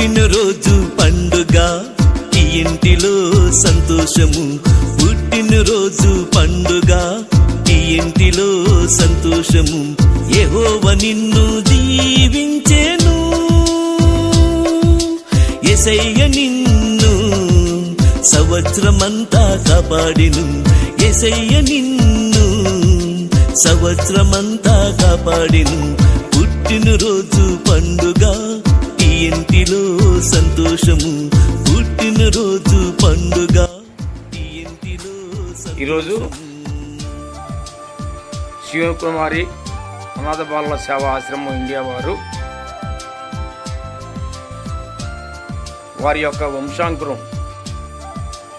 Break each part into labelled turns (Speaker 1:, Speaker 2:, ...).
Speaker 1: పుట్టినరోజు పండుగ. ఈ ఇంటిలో సంతోషము పుట్టినరోజు పండుగ. ఈ ఇంటిలో సంతోషము ఏహోవ నిన్ను దీవించేను. ఎసయ్య నిన్ను సంవత్సరమంతా కాపాడిను. ఎసయ్య నిన్ను సంవత్సరమంతా కాపాడిను.
Speaker 2: ఈరోజు శివకుమారి అనాథ బాలల సేవా ఆశ్రమం ఇండియా వారు వారి యొక్క వంశాంకురం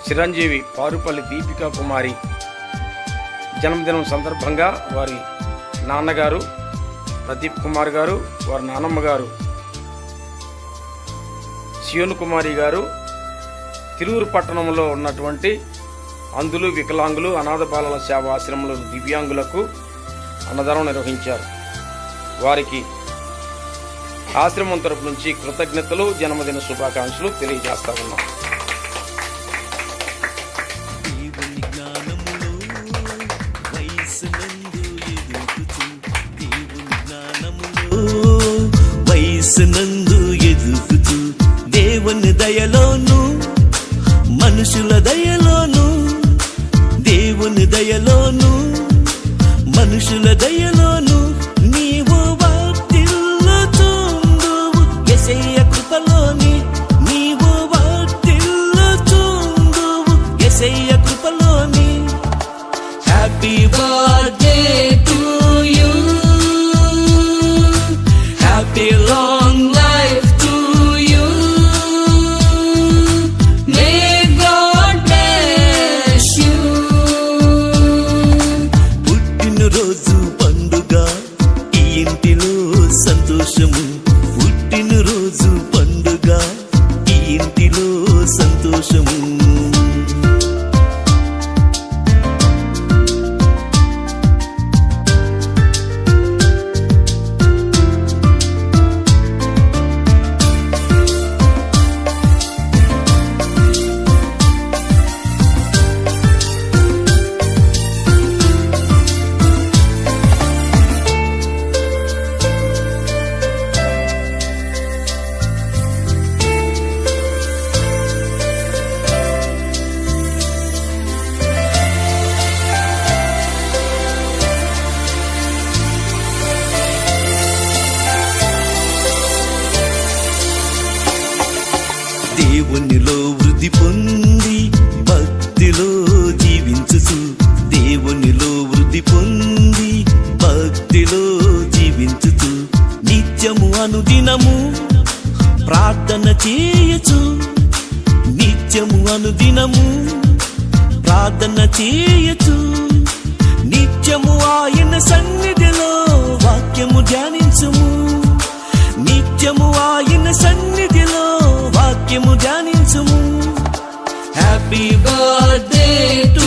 Speaker 2: చిరంజీవి పారుపల్లి దీపికా కుమారి జన్మదినం సందర్భంగా వారి నాన్నగారు ప్రదీప్ కుమార్ గారు వారి నానమ్మ గారు శివన్ కుమారి గారు తిరువురు పట్టణంలో ఉన్నటువంటి అందులు వికలాంగులు అనాథ బాలల సేవా ఆశ్రమంలో దివ్యాంగులకు అన్నదానం నిర్వహించారు. వారికి ఆశ్రమం తరపు నుంచి కృతజ్ఞతలు జన్మదిన శుభాకాంక్షలు తెలియజేస్తా ఉన్నాం.
Speaker 1: దేవుని జ్ఞానములో వయసునందు ఎదుగుచు. దేవుని దయలోను మనుషుల దయలోను దేవుని దయలోను మనుషుల దయలోను నీవు వాటిల్లుచుందువు ఎసయ్య కృపలోని నీవు వాటిల్లుచుందువు ఎసయ్య కృపలోని హ్యాపీ బర్త్డే టు దేవునిలో వృద్ధి పొంది భక్తిలో జీవించుచు. దేవునిలో వృద్ధి పొంది భక్తిలో జీవించుచు. నిత్యము అనుదినము ప్రార్థన చేయచు. నిత్యము అనుదినము ప్రార్థన చేయచు. birthday to